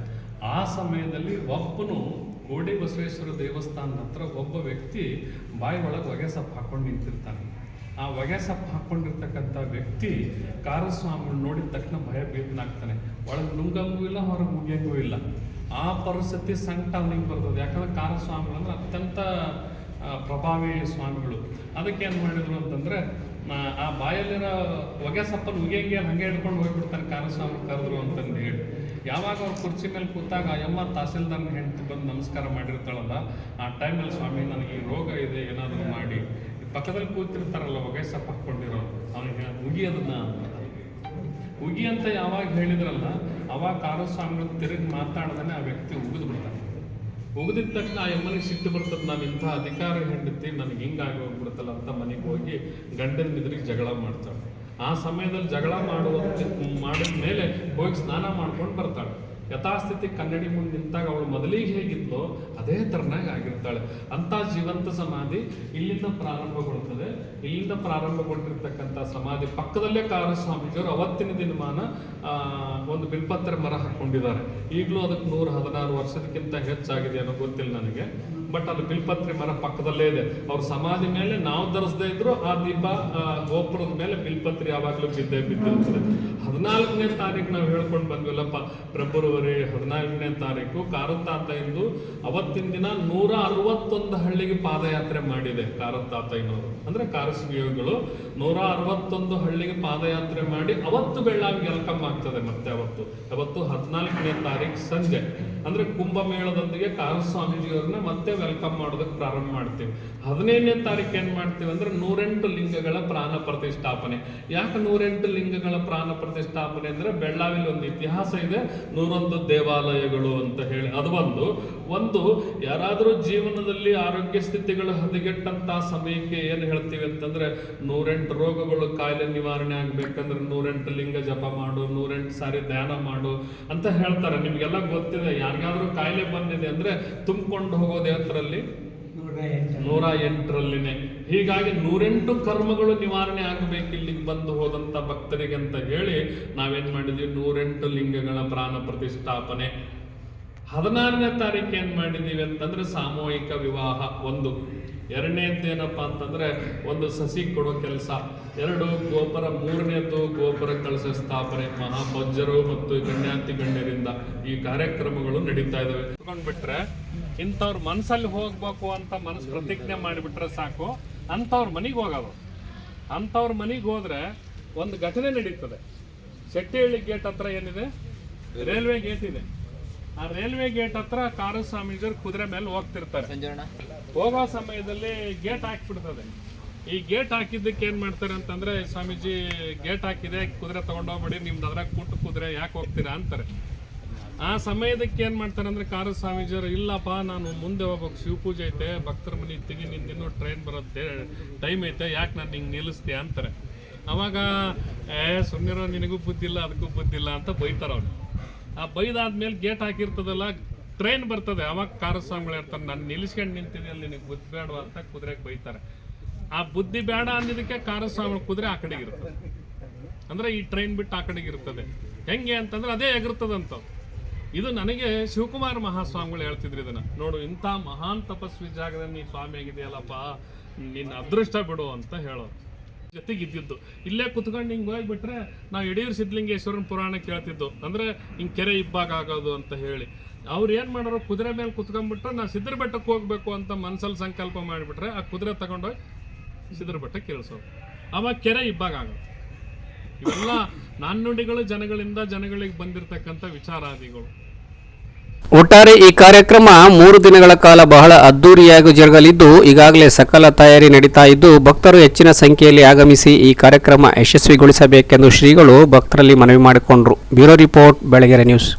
ಆ ಸಮಯದಲ್ಲಿ ಒಬ್ಬನು ಕೋಡಿ ಬಸವೇಶ್ವರ ದೇವಸ್ಥಾನದ ಹತ್ರ ಒಬ್ಬ ವ್ಯಕ್ತಿ ಬಾಯಿ ಒಳಗೆ ಹೊಗೆ ಸೊಪ್ಪು ಹಾಕೊಂಡು ನಿಂತಿರ್ತಾನೆ. ಆ ಹೊಗೆ ಸೊಪ್ಪು ಹಾಕೊಂಡಿರ್ತಕ್ಕಂಥ ವ್ಯಕ್ತಿ ಕಾರಸ್ವಾಮಿ ನೋಡಿದ ತಕ್ಷಣ ಭಯ ಭೀತನಾಗ್ತಾನೆ. ಒಳಗೆ ನುಂಗಂಗೂ ಇಲ್ಲ, ಹೊರಗೆ ಮುಗಿಯಂಗೂ ಇಲ್ಲ. ಆ ಪರಿಸ್ಥಿತಿ ಸಂಕಟ ಅವನಿಗೆ ಬರ್ತದೆ. ಯಾಕಂದ್ರೆ ಕಾರಸ್ವಾಮಿಗಳು ಅಂದ್ರೆ ಅತ್ಯಂತ ಪ್ರಭಾವಿ ಸ್ವಾಮಿಗಳು. ಅದಕ್ಕೆ ಏನು ಮಾಡಿದ್ರು ಅಂತಂದ್ರೆ ಆ- ಬಾಯಲ್ಲಿರೋ ಹೊಗೆ ಸಪ್ಪನ್ನು ಉಗಿಯಂಗೆ ಹಂಗೆ ಹಿಡ್ಕೊಂಡು ಹೋಗ್ಬಿಡ್ತಾನೆ ಕಾರಸ್ವಾಮಿ ಕರೆದ್ರು ಅಂತಂದು ಹೇಳಿ. ಯಾವಾಗ ಅವ್ರು ಕುರ್ಚಿ ಮೇಲೆ ಕೂತಾಗ ಯಮ್ಮ ತಹಸೀಲ್ದಾರ್ನ ಹೆಂಡತಿ ಬಂದು ನಮಸ್ಕಾರ ಮಾಡಿರ್ತಾಳಲ್ಲ, ಆ ಟೈಮಲ್ಲಿ ಸ್ವಾಮಿ ನನಗೆ ಈ ರೋಗ ಇದೆ, ಏನಾದರೂ ಮಾಡಿ. ಪಕ್ಕದಲ್ಲಿ ಕೂತಿರ್ತಾರಲ್ಲ, ಹೊಗೆ ಸಪ್ಪ ಹಾಕ್ಕೊಂಡಿರೋ ಅವನಿಗೆ ಮುಗಿ. ಉಗಿ ಅಂತ ಯಾವಾಗ ಹೇಳಿದ್ರಲ್ಲ, ಅವಾಗ ಕಾರಸ್ವಾಮಿಗಳು ತಿರುಗಿ ಮಾತಾಡ್ದಾನೆ ಆ ವ್ಯಕ್ತಿ ಉಗಿದು ಬಿಡ್ತಾನೆ. ಉಗಿದಿದ ತಕ್ಷಣ ಆ ಯಮ್ಮನಿಗೆ ಸಿಟ್ಟು ಬರ್ತದೆ ನಾನು ಇಂಥ ಅಧಿಕಾರ ಹೆಂಡತಿ, ನನಗೆ ಹಿಂಗಾಗಿ ಹೋಗ್ಬಿಡ್ತಲ್ಲ ಅಂತ ಮನೆಗೆ ಹೋಗಿ ಗಂಡನ ನಿದ್ರಿಗೆ ಜಗಳ ಮಾಡ್ತಾಳೆ. ಆ ಸಮಯದಲ್ಲಿ ಜಗಳ ಮಾಡುವಂತೆ ಮಾಡಿದ ಮೇಲೆ ಹೋಗಿ ಸ್ನಾನ ಮಾಡ್ಕೊಂಡು ಬರ್ತಾಳೆ. ಯಥಾಸ್ಥಿತಿ ಕನ್ನಡಿ ಮುಂದೆ ನಿಂತಾಗ ಅವಳು ಮೊದಲಿಗೆ ಹೇಗಿದ್ಲೋ ಅದೇ ತರನಾಗಿ ಆಗಿರ್ತಾಳೆ. ಅಂತ ಜೀವಂತ ಸಮಾಧಿ ಇಲ್ಲಿಂದ ಪ್ರಾರಂಭಗೊಳ್ತದೆ. ಇಲ್ಲಿಂದ ಪ್ರಾರಂಭಗೊಂಡಿರ್ತಕ್ಕಂಥ ಸಮಾಧಿ ಪಕ್ಕದಲ್ಲೇ ಕಾರಸ್ವಾಮೀಜಿಯವರು ಅವತ್ತಿನ ದಿನಮಾನ ಒಂದು ಬಿಲ್ಪತ್ರ ಮರ ಹಾಕೊಂಡಿದ್ದಾರೆ. ಈಗಲೂ ಅದಕ್ಕೆ ನೂರ ಹದಿನಾರು ವರ್ಷದಕ್ಕಿಂತ ಹೆಚ್ಚಾಗಿದೆ ಅನ್ನೋ ಗೊತ್ತಿಲ್ಲ ನನಗೆ. ಬಟ್ ಅದು ಬಿಲ್ಪತ್ರೆ ಮರ ಪಕ್ಕದಲ್ಲೇ ಇದೆ. ಅವ್ರ ಸಮಾಧಿ ಮೇಲೆ ನಾವು ಧರಿಸದೇ ಇದ್ರು ಆ ದೀಪ ಗೋಪುರದ ಮೇಲೆ ಬಿಲ್ಪತ್ರೆ ಯಾವಾಗಲೂ ಬಿದ್ದೇ ಬಿದ್ದಿರ್ತದೆ. ಹದಿನಾಲ್ಕನೇ ತಾರೀಕು ನಾವು ಹೇಳ್ಕೊಂಡು ಬಂದ್ವಿಲ್ಲಪ್ಪ ಫೆಬ್ರವರಿ ಹದಿನಾಲ್ಕನೇ ತಾರೀಕು ಕಾರಂತಾತ ಎಂದು ಅವತ್ತಿನ ದಿನ ನೂರ ಅರವತ್ತೊಂದು ಹಳ್ಳಿಗೆ ಪಾದಯಾತ್ರೆ ಮಾಡಿದೆ ಕಾರಂತಾತಯ್ಯನವರು ಅಂದ್ರೆ ಕಾರಸ್ವಿಯೋಗಿಗಳು ನೂರ ಅರವತ್ತೊಂದು ಹಳ್ಳಿಗೆ ಪಾದಯಾತ್ರೆ ಮಾಡಿ ಅವತ್ತು ಬೆಳ್ಳಾಗಿ ವೆಲ್ಕಮ್ ಆಗ್ತದೆ ಮತ್ತೆ ಅವತ್ತು. ಅವತ್ತು ಹದಿನಾಲ್ಕನೇ ತಾರೀಕು ಸಂಜೆ. ಅಂದ್ರೆ ಕುಂಭಮೇಳದೊಂದಿಗೆ ಕಾರಸ್ವಾಮೀಜಿಯವ್ರನ್ನ ಮತ್ತೆ ವೆಲ್ಕಮ್ ಮಾಡೋದಕ್ಕೆ ಪ್ರಾರಂಭ ಮಾಡ್ತೀವಿ. ಹದಿನೈದನೇ ತಾರೀಕು ಏನ್ ಮಾಡ್ತೀವಿ ಅಂದ್ರೆ ನೂರೆಂಟು ಲಿಂಗಗಳ ಪ್ರಾಣ ಪ್ರತಿಷ್ಠಾಪನೆ. ಯಾಕೆ ನೂರೆಂಟು ಲಿಂಗಗಳ ಪ್ರಾಣ ಪ್ರತಿಷ್ಠಾಪನೆ ಅಂದ್ರೆ ಬೆಳ್ಳಾವಿಲಿ ಒಂದು ಇತಿಹಾಸ ಇದೆ, ನೂರೊಂದು ದೇವಾಲಯಗಳು ಅಂತ ಹೇಳಿ. ಅದು ಒಂದು. ಒಂದು, ಯಾರಾದರೂ ಜೀವನದಲ್ಲಿ ಆರೋಗ್ಯ ಸ್ಥಿತಿಗಳು ಹದಗೆಟ್ಟಂತ ಸಮಯಕ್ಕೆ ಏನು ಹೇಳ್ತೀವಿ ಅಂತಂದ್ರೆ ನೂರೆಂಟು ರೋಗಗಳು ಕಾಯಿಲೆ ನಿವಾರಣೆ ಆಗ್ಬೇಕಂದ್ರೆ ನೂರೆಂಟು ಲಿಂಗ ಜಪ ಮಾಡು, ನೂರೆಂಟು ಸಾರಿ ಧ್ಯಾನ ಮಾಡು ಅಂತ ಹೇಳ್ತಾರೆ. ನಿಮಗೆಲ್ಲ ಗೊತ್ತಿದೆ, ಯಾರಿಗಾದ್ರೂ ಕಾಯಿಲೆ ಬಂದಿದೆ ಅಂದ್ರೆ ತುಂಬಿಕೊಂಡು ಹೋಗೋದು ಯಾತ್ರಲ್ಲಿ ನೂರ ಎಂಟರಲ್ಲಿನೇ ಹೀಗಾಗಿ ನೂರೆಂಟು ಕರ್ಮಗಳು ನಿವಾರಣೆ ಆಗಬೇಕು ಇಲ್ಲಿಗೆ ಬಂದು ಹೋದಂತ ಭಕ್ತರಿಗೆ ಅಂತ ಹೇಳಿ ನಾವೇನ್ ಮಾಡಿದ್ವಿ? ನೂರೆಂಟು ಲಿಂಗಗಳ ಪ್ರಾಣ ಪ್ರತಿಷ್ಠಾಪನೆ. ಹದಿನಾರನೇ ತಾರೀಕು ಏನ್ ಮಾಡಿದೀವಿ ಅಂತಂದ್ರೆ ಸಾಮೂಹಿಕ ವಿವಾಹ ಒಂದು. ಎರಡನೇದ್ದು ಏನಪ್ಪಾ ಅಂತಂದ್ರೆ ಒಂದು ಸಸಿ ಕೊಡೋ ಕೆಲಸ. ಎರಡು ಗೋಪುರ ಮೂರನೇದ್ದು ಗೋಪುರ ಕಳಸ ಸ್ಥಾಪನೆ. ಮಹಾಭಜ್ಜರು ಮತ್ತು ಗಣ್ಯಾತಿ ಗಣ್ಯರಿಂದ ಈ ಕಾರ್ಯಕ್ರಮಗಳು ನಡೀತಾ ಇದಾವೆ. ಬಿಟ್ರೆ ಇಂಥವ್ರ ಮನಸ್ಸಲ್ಲಿ ಹೋಗ್ಬೇಕು ಅಂತ ಮನಸ್ಸು ಪ್ರತಿಜ್ಞೆ ಮಾಡಿಬಿಟ್ರೆ ಸಾಕು ಅಂಥವ್ರ ಮನೆಗೆ ಹೋಗೋದು. ಅಂಥವ್ರ ಮನೆಗೆ ಹೋದ್ರೆ ಒಂದು ಘಟನೆ ನಡೀತದೆ. ಶೆಟ್ಟಿಹಳ್ಳಿ ಗೇಟ್ ಹತ್ರ ಏನಿದೆ? ರೈಲ್ವೆ ಗೇಟ್ ಇದೆ. ಆ ರೈಲ್ವೆ ಗೇಟ್ ಹತ್ರ ಕಾರು ಸ್ವಾಮೀಜಿಯವ್ರು ಕುದುರೆ ಮೇಲೆ ಹೋಗ್ತಿರ್ತಾರೆ. ಹೋಗೋ ಸಮಯದಲ್ಲಿ ಗೇಟ್ ಹಾಕ್ಬಿಡ್ತದೆ. ಈ ಗೇಟ್ ಹಾಕಿದ್ದಕ್ಕೆ ಏನು ಮಾಡ್ತಾರೆ ಅಂತಂದ್ರೆ ಸ್ವಾಮೀಜಿ ಗೇಟ್ ಹಾಕಿದೆ ಕುದುರೆ ತೊಗೊಂಡೋಗ್ಬೇಡಿ ನಿಮ್ದು ಅದ್ರಾಗ ಕೂಟು ಕುದುರೆ ಯಾಕೆ ಹೋಗ್ತೀರಾ ಅಂತಾರೆ. ಆ ಸಮಯದಕ್ಕೆ ಏನು ಮಾಡ್ತಾರೆ ಅಂದ್ರೆ ಕಾರ ಸ್ವಾಮೀಜಿಯವರು, ಇಲ್ಲಪ್ಪ, ನಾನು ಮುಂದೆ ಹೋಗ್ಬೇಕು, ಶಿವಪೂಜೆ ಐತೆ, ಭಕ್ತರ ಮನೆ ತೆಗಿ ನಿಂದಿನ್ನೂ ಟ್ರೈನ್ ಬರುತ್ತೆ ಟೈಮ್ ಐತೆ, ಯಾಕೆ ನಾನು ಹಿಂಗೆ ನಿಲ್ಲಿಸ್ತೀಯ ಅಂತಾರೆ. ಅವಾಗ, ಏ ಸುಮ್ಮನೆ ನಿನಗೂ ಬುದ್ಧಿ ಇಲ್ಲ, ಅದಕ್ಕೂ ಬುದ್ಧಿಲ್ಲ ಅಂತ ಬೈತಾರೆ ಅವ್ರು. ಆ ಬೈದಾದ್ಮೇಲೆ ಗೇಟ್ ಹಾಕಿರ್ತದಲ್ಲ ಟ್ರೈನ್ ಬರ್ತದೆ. ಅವಾಗ ಕಾರ ಸ್ವಾಮಿಗಳು ಇರ್ತಾರೆ ನಾನು ನಿಲ್ಲಿಸ್ಕೊಂಡು ಅಲ್ಲಿ ನಿನಗೆ ಬುದ್ಧಿ ಬೇಡ ಅಂತ ಕುದುರೆಗೆ ಬೈತಾರೆ. ಆ ಬುದ್ಧಿ ಬೇಡ ಅಂದಿದ್ದಕ್ಕೆ ಕಾರ ಸ್ವಾಮಿಗಳು ಕುದುರೆ ಆ ಕಡೆಗೆ ಇರ್ತದೆ. ಅಂದ್ರೆ ಈ ಟ್ರೈನ್ ಬಿಟ್ಟು ಆ ಕಡೆಗೆ ಇರ್ತದೆ. ಹೆಂಗೆ ಅಂತಂದ್ರೆ, ಅದೇ ಎಗರ್ತದಂತ ಇದು ನನಗೆ ಶಿವಕುಮಾರ ಮಹಾಸ್ವಾಮಿಗಳು ಹೇಳ್ತಿದ್ರು ಇದನ್ನ. ನೋಡು, ಇಂಥ ಮಹಾನ್ ತಪಸ್ವಿ ಜಾಗದಲ್ಲಿ ನೀ ಸ್ವಾಮಿ ಆಗಿದೆಯಲ್ಲಪ್ಪ ನಿನ್ನ ಅದೃಷ್ಟ ಬಿಡು ಅಂತ ಹೇಳೋ ಜೊತೆಗೆ ಇದ್ದಿದ್ದು ಇಲ್ಲೇ ಕುತ್ಕೊಂಡು ಹಿಂಗೆ ಹೋಗ್ಬಿಟ್ರೆ ನಾವು ಯಡಿಯೂರು ಸಿದ್ಧಲಿಂಗೇಶ್ವರನ ಪುರಾಣ ಕೇಳ್ತಿದ್ದು. ಅಂದ್ರೆ ಹಿಂಗೆ ಕೆರೆ ಇಬ್ಬಾಗ ಆಗೋದು ಅಂತ ಹೇಳಿ. ಅವ್ರು ಏನು ಮಾಡೋರು, ಕುದುರೆ ಮೇಲೆ ಕುತ್ಕೊಂಡ್ಬಿಟ್ರೆ ನಾವು ಸಿದ್ಧರ ಬೆಟ್ಟಕ್ಕೆ ಹೋಗ್ಬೇಕು ಅಂತ ಮನ್ಸಲ್ಲಿ ಸಂಕಲ್ಪ ಮಾಡಿಬಿಟ್ರೆ ಆ ಕುದುರೆ ತಗೊಂಡೋಗಿ ಸಿದ್ಧರ ಬೆಟ್ಟಕ್ಕೆ ಕೇಳಿಸೋದು ಅವಾಗ ಕೆರೆ ಇಬ್ಬಾಗ ಆಗೋದು. ಇವೆಲ್ಲ ನಾಣ್ಣುಡಿಗಳು ಜನಗಳಿಂದ ಜನಗಳಿಗೆ ಬಂದಿರತಕ್ಕಂಥ ವಿಚಾರಾದಿಗಳು. ಒಟ್ಟಾರೆ ಈ ಕಾರ್ಯಕ್ರಮ ಮೂರು ದಿನಗಳ ಕಾಲ ಬಹಳ ಅದ್ದೂರಿಯಾಗಿ ಜರುಗಲಿದ್ದು, ಈಗಾಗಲೇ ಸಕಲ ತಯಾರಿ ನಡೀತಾ ಇದ್ದು, ಭಕ್ತರು ಹೆಚ್ಚಿನ ಸಂಖ್ಯೆಯಲ್ಲಿ ಆಗಮಿಸಿ ಈ ಕಾರ್ಯಕ್ರಮ ಯಶಸ್ವಿಗೊಳಿಸಬೇಕೆಂದು ಶ್ರೀಗಳು ಭಕ್ತರಲ್ಲಿ ಮನವಿ ಮಾಡಿಕೊಂಡರು. Bureau report, Belagere news.